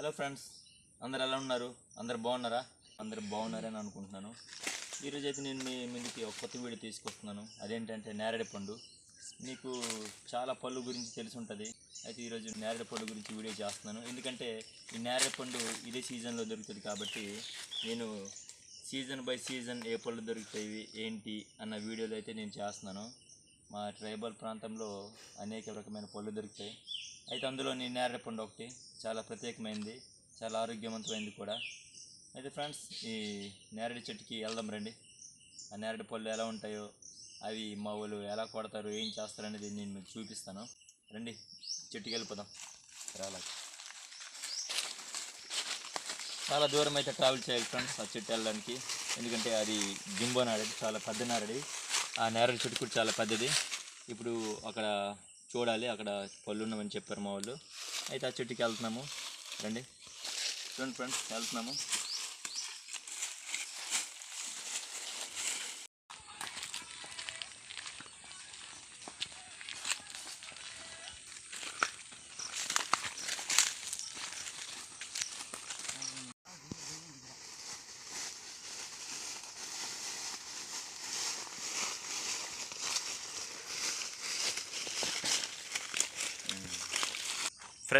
Hello friends అందరు ఎలా ఉన్నారు? అందరు బాగున్నారా? అందరు బాగున్నారని అనుకుంటున్నాను. ఈరోజు అయితే నేను మీ ముందుకి ఒక కొత్త వీడియో తీసుకొస్తున్నాను. అదేంటంటే నేరేడు పండు. మీకు చాలా పళ్ళు గురించి తెలిసి ఉంటుంది. అయితే ఈరోజు నేరేడు పండు గురించి వీడియో చేస్తున్నాను. ఎందుకంటే ఈ నేరేడు పండు ఇదే సీజన్లో దొరుకుతుంది కాబట్టి నేను సీజన్ బై సీజన్ ఏ పళ్ళు దొరుకుతాయి ఏంటి అన్న వీడియోలు అయితే నేను చేస్తున్నాను. మా ట్రైబల్ ప్రాంతంలో అనేక రకమైన పళ్ళు దొరుకుతాయి. అయితే అందులో నేను నేరేడు పండు ఒకటి. చాలా ప్రత్యేకమైనది చాలా ఆరోగ్యవంతమైనది కూడా. అయితే ఫ్రెండ్స్ ఈ నేరేడు చెట్టుకి వెళ్దాం రండి. ఆ నేరేడు పళ్ళు ఎలా ఉంటాయో అవి మా వాళ్ళు ఎలా కొడతారు ఏం చేస్తారు అనేది నేను మీకు చూపిస్తాను. రండి చెట్టుకి వెళ్ళిపోదాం. రాలా చాలా దూరం అయితే ట్రావెల్ చేయాలి ఫ్రెండ్స్ ఆ చెట్టు వెళ్ళడానికి. ఎందుకంటే అది జింబో నారడి చాలా పెద్ద నారడి ఆ నేరేడు చెట్టు కూడా చాలా పెద్దది. ఇప్పుడు అక్కడ చూడాలి అక్కడ పళ్ళు ఉన్నామని చెప్పారు మా వాళ్ళు. అయితే ఆ చెట్టుకి వెళ్తున్నాము. రండి. చూడండి ఫ్రెండ్స్ వెళ్తున్నాము.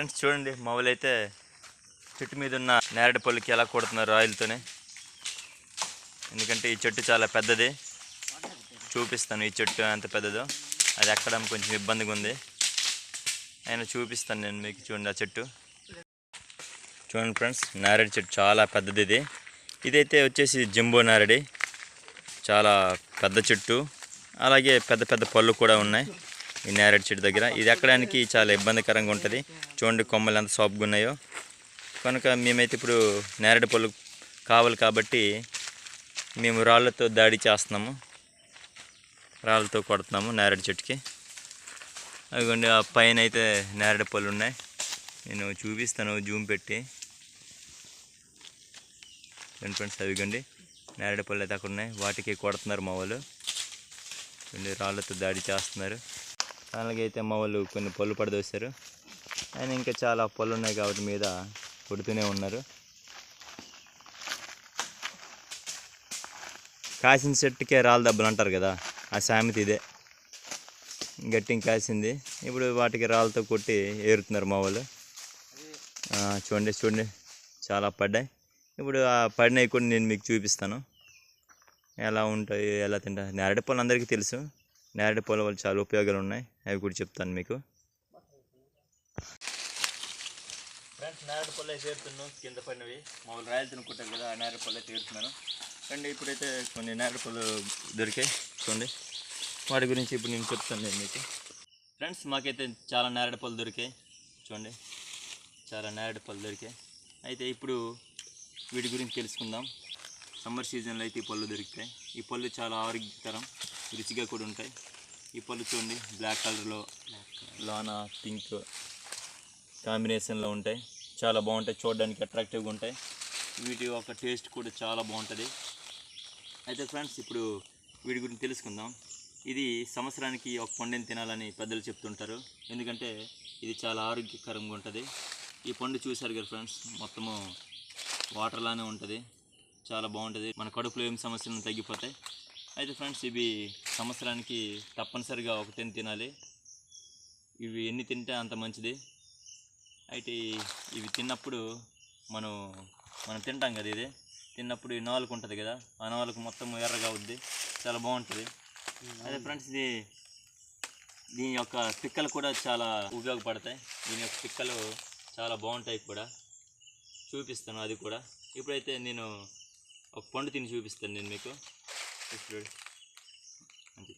ఫ్రెండ్స్ చూడండి మా అయితే చెట్టు మీద ఉన్న నేరేడు పళ్ళుకి ఎలా కొడుతున్నారు ఆయిల్తోనే. ఎందుకంటే ఈ చెట్టు చాలా పెద్దది. చూపిస్తాను ఈ చెట్టు ఎంత పెద్దదో. అది ఎక్కడం కొంచెం ఇబ్బందిగా ఉంది. అయినా చూపిస్తాను నేను మీకు చూడండి ఆ చెట్టు. చూడండి ఫ్రెండ్స్ నారడి చెట్టు చాలా పెద్దది ఇది. ఇదైతే వచ్చేసి జింబో నారడి. చాలా పెద్ద చెట్టు. అలాగే పెద్ద పెద్ద పళ్ళు కూడా ఉన్నాయి. ఈ నేరేడు చెట్టు దగ్గర. ఇది ఎక్కడానికి చాలా ఇబ్బందికరంగా ఉంటుంది. చూడండి కొమ్మలు ఎంత సాఫ్ట్గా ఉన్నాయో. కనుక మేమైతే ఇప్పుడు నేరేడు పళ్ళు కావాలి కాబట్టి మేము రాళ్ళతో దాడి చేస్తున్నాము. రాళ్ళతో కొడుతున్నాము నేరేడు చెట్టుకి. అదిగోండి ఆ పైన అయితే నేరేడు పళ్ళు ఉన్నాయి. నేను చూపిస్తాను జూమ్ పెట్టి. రెండు ఫ్రెండ్స్ అవిగండి నేరేడు పళ్ళు అయితే అక్కడ ఉన్నాయి. వాటికి కొడుతున్నారు మా వాళ్ళు. రాళ్ళతో దాడి చేస్తున్నారు. అలాగైతే అయితే మా వాళ్ళు కొన్ని పళ్ళు పడదోశారు. ఆయన ఇంకా చాలా పళ్ళు ఉన్నాయి కాబట్టి మీద కొడుతూనే ఉన్నారు. కాసిన చెట్టుకే రాళ్ళ దెబ్బలు అంటారు కదా ఆ సామెత ఇదే. గట్టింగ్ కాసింది. ఇప్పుడు వాటికి రాళ్ళతో కొట్టి ఏరుతున్నారు మా వాళ్ళు. చూడండి చూడండి. చాలా పడ్డాయి. ఇప్పుడు ఆ పడినవి కూడా నేను మీకు చూపిస్తాను. ఎలా ఉంటాయి ఎలా తింటాయి. నేరేడు పళ్ళు అందరికీ తెలుసు. నేరేడు పళ్ళ వల్ల చాలా ఉపయోగాలు ఉన్నాయి అవి కూడా చెప్తాను మీకు. ఫ్రెండ్స్ నేరేడు పళ్ళు చేరుతున్నాం. కింద పడినవి. మామూలు రాయలు తినుకుంటారు కదా ఆ నేరేడు చేరుతున్నాను. అయితే అండ్ ఇప్పుడైతే కొన్ని నేరేడు పళ్ళు దొరికాయి చూడండి. వాటి గురించి ఇప్పుడు నేను చెప్తాను నేను మీకు. ఫ్రెండ్స్ మాకైతే చాలా నేరేడు పళ్ళు దొరికాయి. చూడండి. చాలా నేరేడు పళ్ళు దొరికాయి. అయితే ఇప్పుడు వీటి గురించి తెలుసుకుందాం. సమ్మర్ సీజన్లో అయితే ఈ పళ్ళు దొరుకుతాయి. ఈ పళ్ళు చాలా ఆరోగ్యకరం రుచిగా కూడా ఉంటాయి. ఈ పళ్ళు చూడండి బ్లాక్ కలర్లో లానా పింక్ కాంబినేషన్లో ఉంటాయి. చాలా బాగుంటాయి చూడడానికి అట్రాక్టివ్గా ఉంటాయి. వీటి యొక్క టేస్ట్ కూడా చాలా బాగుంటుంది. అయితే ఫ్రెండ్స్ ఇప్పుడు వీటి గురించి తెలుసుకుందాం. ఇది సంవత్సరానికి ఒక పండుని తినాలని పెద్దలు చెప్తుంటారు. ఎందుకంటే ఇది చాలా ఆరోగ్యకరంగా ఉంటుంది. ఈ పండు చూశారు కదా ఫ్రెండ్స్ మొత్తము వాటర్లానే ఉంటుంది. చాలా బాగుంటుంది. మన కడుపులో ఏం సమస్యలు తగ్గిపోతాయి. అయితే ఫ్రెండ్స్ ఇవి సంవత్సరానికి తప్పనిసరిగా ఒకటిని తినాలి. ఇవి ఎన్ని తింటే అంత మంచిది. అయితే ఇవి తిన్నప్పుడు మనం మనం తింటాం కదా ఇది. తిన్నప్పుడు ఈ నాలుగు ఉంటుంది కదా ఆ నాలుగు మొత్తం ఎర్రగా అవుద్ది. చాలా బాగుంటుంది. అదే ఫ్రెండ్స్ ఇది దీని యొక్క పిక్కలు కూడా చాలా ఉపయోగపడతాయి. దీని యొక్క పిక్కలు చాలా బాగుంటాయి కూడా. చూపిస్తాను అది కూడా. ఇప్పుడైతే నేను ఒక పండు తిని చూపిస్తాను నేను మీకు. ఇప్పుడు అంతే.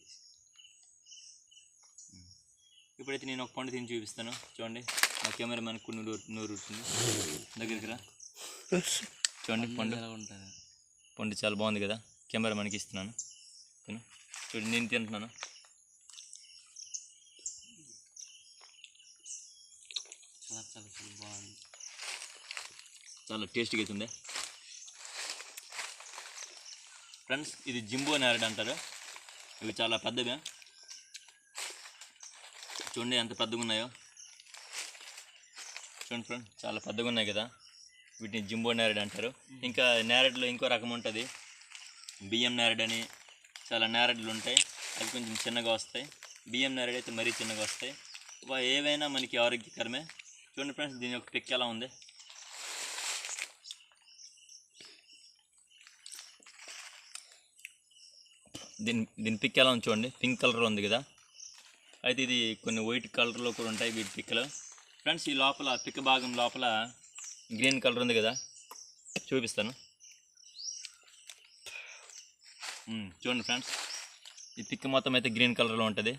ఇప్పుడైతే నేను ఒక పండు తిని చూపిస్తాను. చూడండి. మా కెమెరా మనకు నూరు నూరు ఉంటుంది దగ్గరికి రా. చూడండి పండు. ఉంటుంది పండు చాలా బాగుంది కదా. కెమెరా మనకి ఇస్తున్నాను. తిను. చూడండి నేను తింటున్నాను. చాలా చాలా చాలా బాగుంది. చాలా టేస్టీగా అవుతుంది ఫ్రెండ్స్ ఇది జింబో నేరడు అంటారు. ఇవి చాలా పెద్దవి. చూడండి ఎంత పెద్దగా ఉన్నాయో చూడండి ఫ్రెండ్ చాలా పెద్దగా ఉన్నాయి కదా. వీటిని జింబో నేరడు అంటారు. ఇంకా నేరడులో ఇంకో రకం ఉంటుంది. బియ్యం నేరడు అని చాలా నేరడులు ఉంటాయి. అవి కొంచెం చిన్నగా వస్తాయి. బియ్యం నేరడు అయితే మరీ చిన్నగా వస్తాయి. ఏవైనా మనకి ఆరోగ్యకరమే. చూడండి ఫ్రెండ్స్ దీని యొక్క పిక్ ఎలా ఉంది? దీని దీని పిక్ ఎలా చూడండి. పింక్ కలర్ ఉంది కదా. అయితే ఇది కొన్ని వైట్ కలర్లో కూడా ఉంటాయి వీటి పిక్కలు ఫ్రెండ్స్ ఈ లోపల పిక్క భాగం లోపల గ్రీన్ కలర్ ఉంది కదా. చూపిస్తాను. చూడండి ఫ్రెండ్స్. ఈ పిక్ మొత్తం అయితే గ్రీన్ కలర్లో ఉంటుంది.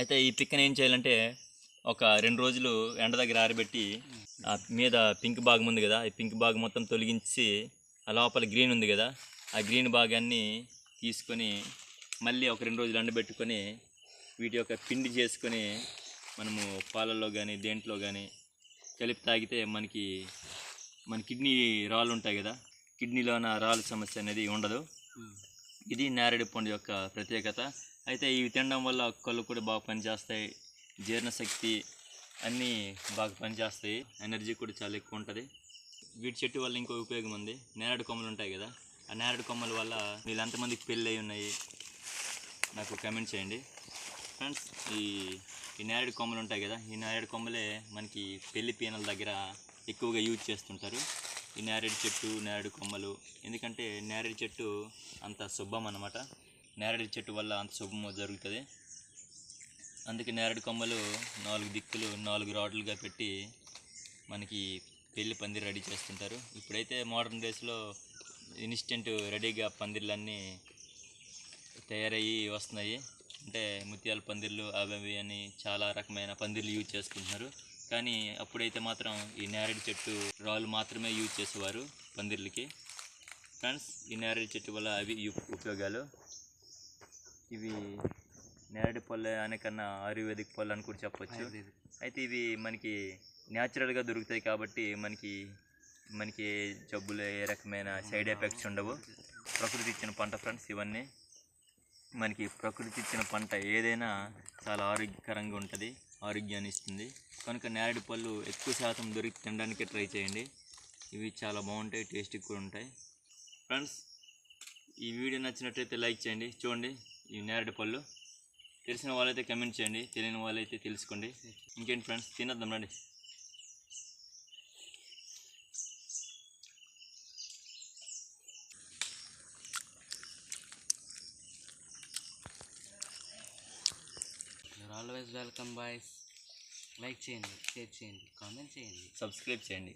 అయితే ఈ పిక్కని ఏం చేయాలంటే ఒక రెండు రోజులు ఎండ దగ్గర ఆరబెట్టి ఆ మీద పింక్ భాగం ఉంది కదా. ఈ పింక్ భాగం మొత్తం తొలగించి ఆ లోపల గ్రీన్ ఉంది కదా. ఆ గ్రీన్ భాగాన్ని తీసుకొని మళ్ళీ ఒక రెండు రోజులు ఎండబెట్టుకొని వీటి యొక్క పిండి చేసుకొని మనము పాలల్లో కానీ దేంట్లో కానీ కలిపి తాగితే మనకి మన కిడ్నీ రాళ్ళు ఉంటాయి కదా కిడ్నీలోన రాళ్ళ సమస్య అనేది ఉండదు. ఇది నేరేడు పండు యొక్క ప్రత్యేకత. అయితే ఇవి తినడం వల్ల కళ్ళు కూడా బాగా పనిచేస్తాయి జీర్ణశక్తి అన్నీ బాగా పనిచేస్తాయి ఎనర్జీ కూడా చాలా ఎక్కువ ఉంటుంది. వీటి చెట్టు వల్ల ఇంకో ఉపయోగం ఉంది. నేరేడు కొమ్మలు ఉంటాయి కదా ఆ నేరేడు కొమ్మల వల్ల వీళ్ళు మందికి పెళ్ళి అయి ఉన్నాయి. నాకు కమెంట్ చేయండి. ఫ్రెండ్స్ ఈ ఈ నేరేడు కొమ్మలు ఉంటాయి కదా ఈ నేరేడు కొమ్మలే మనకి పెళ్ళి పీనల దగ్గర ఎక్కువగా యూజ్ చేస్తుంటారు. ఈ నేరేడు చెట్టు నేరేడు కొమ్మలు ఎందుకంటే నేరేడు చెట్టు అంత శుభం అన్నమాట. నేరేడు చెట్టు వల్ల అంత శుభం జరుగుతుంది. అందుకే నేరేడు కొమ్మలు నాలుగు దిక్కులు నాలుగు రాడ్లుగా పెట్టి మనకి పెళ్ళి పందిరి రెడీ చేస్తుంటారు. ఇప్పుడైతే మోడర్న్ డేస్లో ఇన్స్టెంట్ రెడీగా పందిర్లన్నీ తయారయ్యి వస్తున్నాయి. అంటే ముత్యాల పందిర్లు అవి అవి అని చాలా రకమైన పందిర్లు యూజ్ చేసుకుంటున్నారు. కానీ అప్పుడైతే మాత్రం ఈ నేరేడు చెట్టు రాళ్ళు మాత్రమే యూజ్ చేసేవారు పందిర్లకి. ఫ్రెండ్స్ ఈ నేరేడు చెట్టు వల్ల అవి ఉపయోగాలు? ఇవి నేరేడు పళ్ళు అనే కన్నా ఆయుర్వేదిక్ పళ్ళు అని కూడా చెప్పొచ్చు. అయితే ఇవి మనకి న్యాచురల్గా దొరుకుతాయి కాబట్టి మనకి మనకి జబ్బులు ఏ రకమైన సైడ్ ఎఫెక్ట్స్ ఉండవు. ప్రకృతి ఇచ్చిన పంట ఫ్రెండ్స్ ఇవన్నీ. మనకి ప్రకృతి ఇచ్చిన పంట ఏదైనా చాలా ఆరోగ్యకరంగా ఉంటుంది ఆరోగ్యాన్ని ఇస్తుంది. కనుక నేరేడు పళ్ళు ఎక్కువ శాతం దొరికి తినడానికి ట్రై చేయండి. ఇవి చాలా బాగుంటాయి టేస్టీ కూడా ఉంటాయి. ఫ్రెండ్స్ ఈ వీడియో నచ్చినట్లయితే లైక్ చేయండి. చూడండి ఈ నేరేడు పళ్ళు. తెలిసిన వాళ్ళైతే కమెంట్ చేయండి తెలియని వాళ్ళైతే తెలుసుకోండి. ఇంకేంటి ఫ్రెండ్స్ తినద్దాం రండి. ఆల్వేస్ వెల్కమ్ బాయ్స్ లైక్ చేయండి షేర్ చేయండి కామెంట్ చేయండి. సబ్స్క్రైబ్ చేయండి.